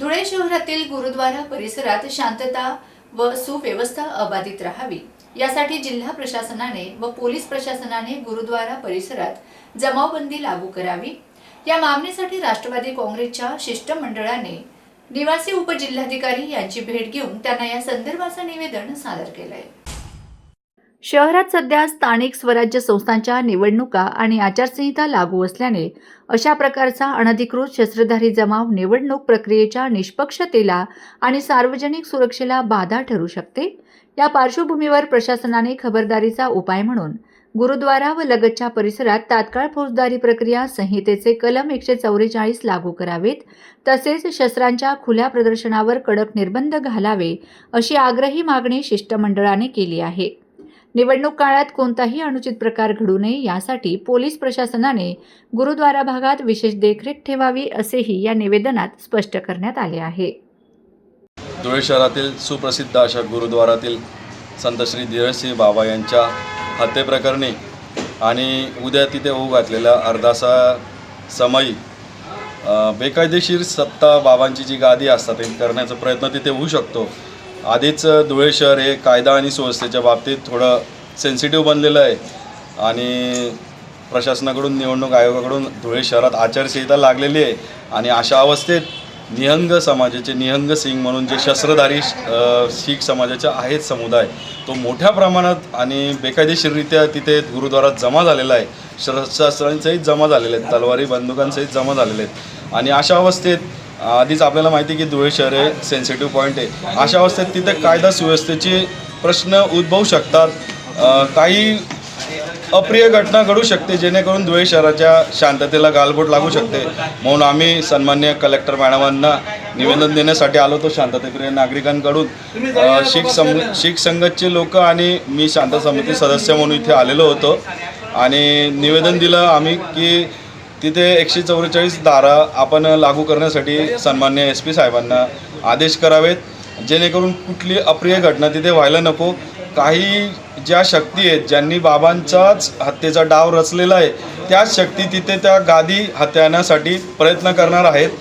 धुळे शहरातील गुरुद्वारा परिसरात शांतता व सुव्यवस्था अबाधित राहावी. यासाठी जिल्हा प्रशासनाने व पोलीस प्रशासनाने गुरुद्वारा परिसरात जमावबंदी लागू करावी. या मागणीसाठी राष्ट्रवादी काँग्रेसच्या शिष्टमंडळाने निवासी उपजिल्हाधिकारी यांची भेट घेऊन त्यांना या संदर्भाचं निवेदन सादर केलंय. शहरात सध्या स्थानिक स्वराज्य संस्थांच्या निवडणुका आणि आचारसंहिता लागू असल्याने अशा प्रकारचा अनधिकृत शस्त्रधारी जमाव निवडणूक प्रक्रियेच्या निष्पक्षतेला आणि सार्वजनिक सुरक्षेला बाधा ठरू शकते या पार्श्वभूमीवर प्रशासनाने खबरदारीचा उपाय म्हणून गुरुद्वारा व लगतच्या परिसरात तात्काळ फौजदारी प्रक्रिया संहितेचे कलम एकशे चौवेचाळीस लागू करावेत तसेच शस्त्रांच्या खुल्या प्रदर्शनावर कडक निर्बंध घालावे अशी आग्रही मागणी शिष्टमंडळाने केली आहे. निवडणूक काळात कोणताही अनुचित प्रकार घडू नये यासाठी पोलीस प्रशासनाने गुरुद्वारा भागात विशेष देखरेख ठेवावी असेही या निवेदनात स्पष्ट करण्यात आले आहे. धुळे शहरातील सुप्रसिद्ध अशा गुरुद्वारातील संत श्री धीरजसिंह बाबा यांच्या हत्येप्रकरणी आणि उद्या तिथे होऊ घातलेल्या अर्धासा समयी बेकायदेशीर सत्ता बाबांची जी गादी असतात ते करण्याचा प्रयत्न तिथे होऊ शकतो. आधीच धुळे शहर हे कायदा आणि सुव्यवस्थेच्या बाबतीत थोडं सेन्सिटिव्ह बनलेलं आहे. आणि प्रशासनाकडून निवडणूक आयोगाकडून धुळे शहरात आचारसंहिता लागलेली आहे. आणि अशा अवस्थेत निहंग समाजाचे निहंग सिंग म्हणून जे शस्त्रधारी शीख समाजाचे आहेत समुदाय तो मोठ्या प्रमाणात आणि बेकायदेशीररित्या तिथे गुरुद्वारात जमा झालेला आहे. शस्त्रास्त्रांसहित जमा झालेले आहेत तलवारी बंदुकांसहित जमा झालेले आहेत. आणि अशा अवस्थेत आधीच आपल्याला माहिती आहे की धुळे शहर हे सेन्सिटिव्ह पॉईंट आहे. अशा अवस्थेत तिथे कायदा सुव्यवस्थेचे प्रश्न उद्भवू शकतात. काही अप्रिय घटना घडू शकते जेणेकरून धुळे शहराच्या शांततेला गालबोट लागू शकते. म्हणून आम्ही सन्मान्य कलेक्टर मॅडमांना निवेदन देण्यासाठी आलो होतो शांततेप्रिय नागरिकांकडून. शीख सम शीख संघटचे लोक आणि मी शांत समिती सदस्य म्हणून इथे आलेलो होतो. आणि निवेदन दिलं आम्ही की तिथे एकशे चौवेचाळीस धारा आपण लागू करण्यासाठी सन्मान्य एस पी साहेबांना आदेश करावेत. जेणेकरून कुठली अप्रिय घटना तिथे व्हायला नको. काही ज्या शक्ती आहेत ज्यांनी बाबांचाच हत्येचा डाव रचलेला आहे त्याच शक्ती तिथे त्या गादी हत्याण्यासाठी प्रयत्न करणार आहेत.